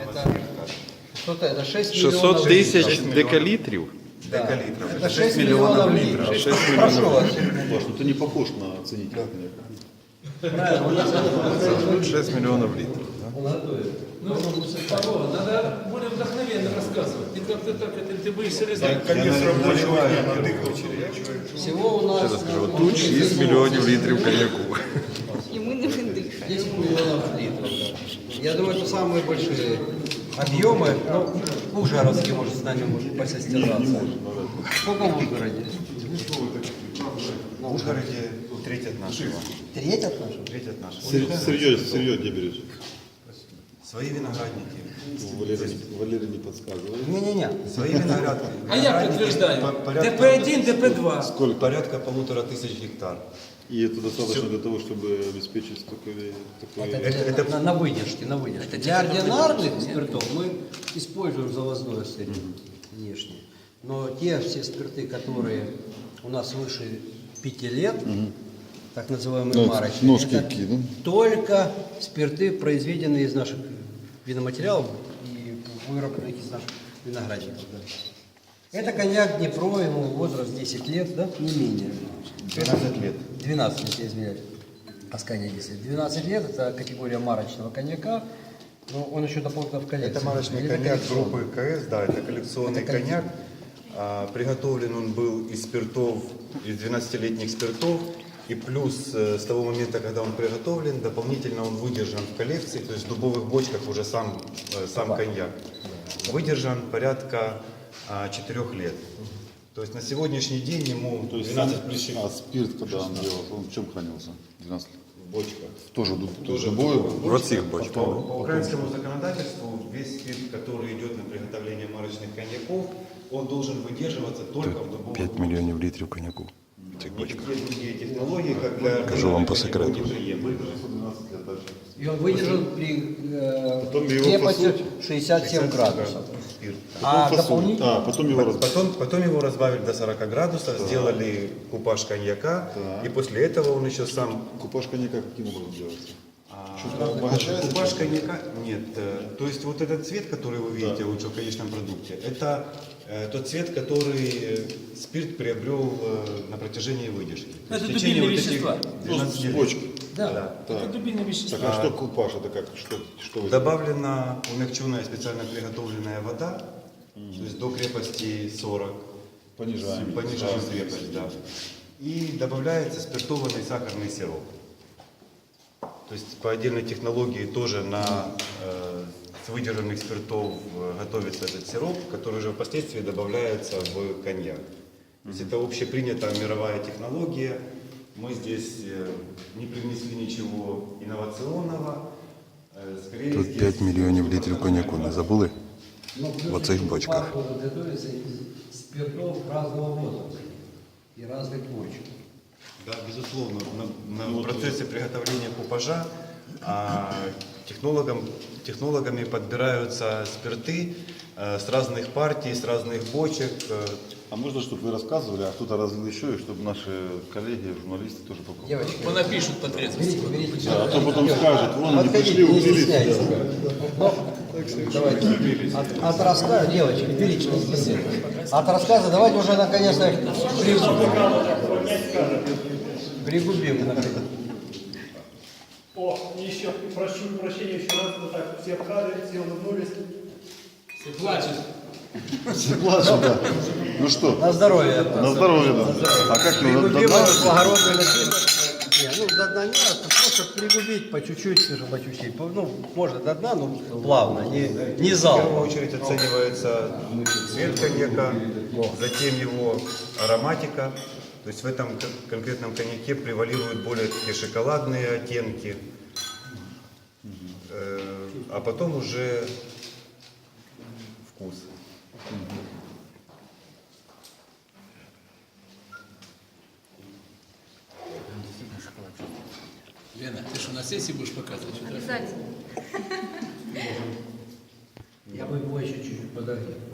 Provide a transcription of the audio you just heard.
Это, что-то, это 6 600 миллионов тисяч литров. декалітрів. Да. Декалитров. Это 6 миллионов литров. 6 Прошу вас. Паш, ну ты не похож на ценителя коньяка. 6 мільйонів літрів. Ну, Павло, надо более вдохновенно рассказывать. Ты как-то так, это, ты боишься резать. Конец рабочего дня на дыхачере. Всего у нас Скажу, тут 6 мільйонів літрів коньяку. І ми не видихаємо. 10 миллионов литров. да. Я думаю, это самые большие объемы. Ну, Ужгородский может с нами может посостязаться. Сколько в Ужгороде? В Ужгороде треть от нашего. Треть от нашего? Треть от нашего. Сыр- Сырье, сырье где берешь? Свои виноградники. Валерий, Валерий не подсказывает. Не-не-не. Свои виноградки. А я подтверждаю. По- порядка- ДП-1, ДП-2. Сколько? Порядка полутора тысяч гектар. И это достаточно для того, чтобы обеспечить такой... такой... Это- это- на, на выдержке, на выдержке. Для ординарных спиртов мы используем завозное сырье внешнее. Но те все спирты, которые у нас выше 5 лет, так называемые Ну, марочные, ножки это какие, да? только спирты, произведенные из наших виноматериалов и вырабатанных из наших виноградников. да. Это коньяк Днепро, ему возраст 10 лет, да, не менее. 12 лет. 12, если извиняюсь. Аскания 10. 12 лет, это категория марочного коньяка, но он еще дополнительно в коллекции. Это марочный Или коньяк группы КС, да, это коллекционный Это коньяк. А, приготовлен он был из спиртов, из 12-летних спиртов. И плюс э, с того момента, когда он приготовлен, дополнительно он выдержан в коллекции, то есть в дубовых бочках уже сам, э, сам коньяк. Выдержан порядка 4 лет. То есть на сегодняшний день ему То есть 12 сам- плюс А спирт, когда он делался, он в чем хранился? 12 лет. бочка. Тоже, ду- тоже дубовый? В оцих бочках. По, по украинскому законодательству весь спирт, который идет на приготовление марочных коньяков, он должен выдерживаться только в дубовых 5 мільйонів літрів коньяку в цих бочках. Никакие другие технологии, как для Кажу вам по секрету. неприемлемы. 12 лет дальше. И он выдержан при э, крепости посуть. 67 градусов. А Потом фасуют. дополнительно... А, потом его. Потом, потом его разбавили до 40 градусов, сделали купаж коньяка, Так. и после этого он еще сам... Купаж коньяка каким образом делается? а? Купаж коньяка... Нет. э, То есть вот этот цвет, который вы видите лучше в конечном продукте, это тот цвет, который э, спирт приобрел э, на протяжении выдержки. То Это есть в течение дубильные вот этих вещества. 12 С лет. бочки. Да. Это дубильное вещество. Так, а что купаж? Это как? Что, что вы Добавлена умягченная специально приготовленная вода, то есть до крепости 40. понижаем? Понижаем крепость, да. И добавляется спиртованный сахарный сироп. То есть по отдельной технологии тоже на э, выдержанных спиртов э, готовится этот сироп, который уже впоследствии добавляется в коньяк. То есть это общепринятая мировая технология. Мы здесь э, не привнесли ничего инновационного. Э, скорее Тут здесь 5 мільйонів літрів коньяку, не забули? Но плюс В оцих еще бочках. пар готовится из спиртов разного возраста и разных бочек. Да, безусловно. На, на процессе приготовления купажа а, технологам, технологами подбираются спирты э, с разных партий, с разных бочек. э. А можно, чтобы вы рассказывали, а кто-то разлил еще, и чтобы наши коллеги, журналисты тоже попробовали? Девочки, Понапишут по трезвости. Да, а то потом скажут, вон они пришли, не убили стесняйтесь. себя. Ну, давайте. От, от рассказа, девочки, берите. От рассказа давайте уже наконец-то пригубим. Пригубим, и еще прошу прощения еще раз, вот так все кадре, все улыбнулись. Все плачут. Все плачут, да. Ну что, На здоровье. на здоровье, да. А как его? Пригубим До- этот благородный напиток. Ну до дна не надо, просто пригубить по чуть-чуть, по чуть-чуть. Ну, можно до дна, но плавно, не, не В первую очередь оценивается цвет коньяка, затем его ароматика. То есть в этом кон- конкретном коньяке превалируют более такие шоколадные оттенки. Э, А потом уже вкус. Лена, ты что, на сессии будешь показывать? Обязательно. Я бы его еще чуть-чуть подогрел.